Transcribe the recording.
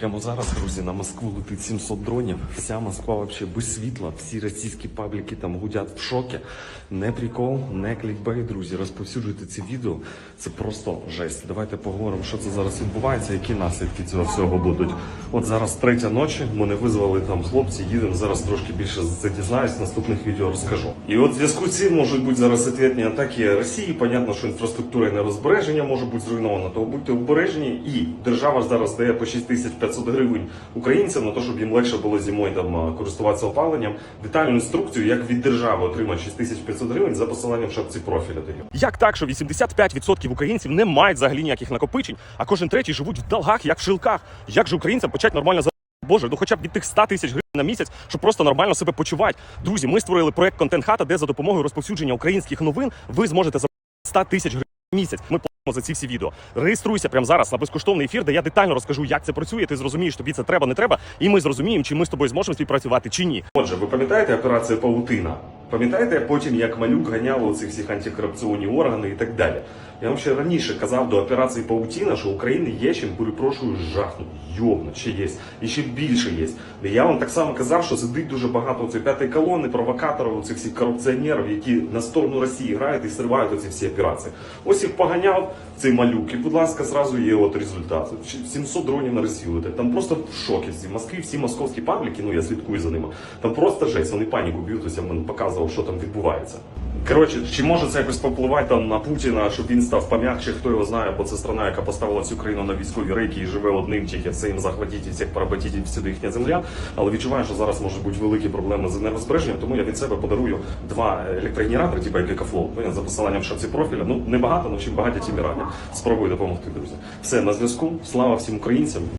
Прямо зараз, друзі, на Москву летить 700 дронів. Вся Москва вообще без світла. Всі російські пабліки там гудять в шокі. Не прикол, не клікбейт, друзі. Розповсюджуйте ці відео. Це просто жесть. Давайте поговоримо, що це зараз відбувається, які наслідки цього всього будуть. От зараз третя ночі. Мене визвали там хлопці. Їдемо зараз трошки більше за це дізнаюсь. Наступних відео розкажу. І от в зв'язку з цим можуть бути зараз ответні атаки Росії. Понятно, що інфраструктура і нерозбереження може бути зруйнована. Тому будьте обережні. І держава зараз дає по 6500 гривень українцям на те, щоб їм легше було зимою там користуватися опаленням. Детальну інструкцію, як від держави отримати 6500 гривень за посиланням в шапці профіля даю. Як так, що 85% українців не мають взагалі ніяких накопичень, а кожен третій живуть в долгах, як в шилках? Як же українцям почати нормально за Боже, ну хоча б від тих 100 тисяч гривень на місяць, щоб просто нормально себе почувати. Друзі, ми створили проект Контент Хата, де за допомогою розповсюдження українських новин ви зможете за 100 тисяч гривень місяць. Ми платимо за ці всі відео. Реєструйся прямо зараз на безкоштовний ефір, де я детально розкажу, як це працює. Ти зрозумієш, тобі це треба, не треба, і ми зрозуміємо, чи ми з тобою зможемо співпрацювати чи ні. Отже, ви пам'ятаєте операцію Паутина? Пам'ятаєте потім, як малюк ганяв цих всіх антикорупційні органи і так далі? Я вам ще раніше казав до операції Паутіна, що України є чим, перепрошую, жахнути. Йовно, ще є. І ще більше є. Я вам так само казав, що сидить дуже багато цієї п'ятої колони, провокаторів, оцих всіх корупціонерів, які на сторону Росії грають і сривають оці всі операції. Ось їх поганяв цей малюк, і, будь ласка, зразу є от результат. 700 дронів на Росію. Там просто в шокі. В Москві всі московські пабліки, ну я слідкую за ними. Там просто жесть, вони паніку б'ють, я вам показував, що там відбувається. Коротше, чи може це якось попливати там на Путіна, щоб він став пом'якше, хто його знає, бо це страна, яка поставила цю країну на військові рейки і живе одним тільки все їм захватіть і всіх поработіть всюди їхня земля. Але відчуваю, що зараз можуть бути великі проблеми з енергозбереженням, тому я від себе подарую два електрогенератори, типу як Екофлоу, ну, за посиланням в шапці профіля. Ну не багато, але чим багаті, тим і раді. Спробую допомогти, друзі. Все на зв'язку. Слава всім українцям.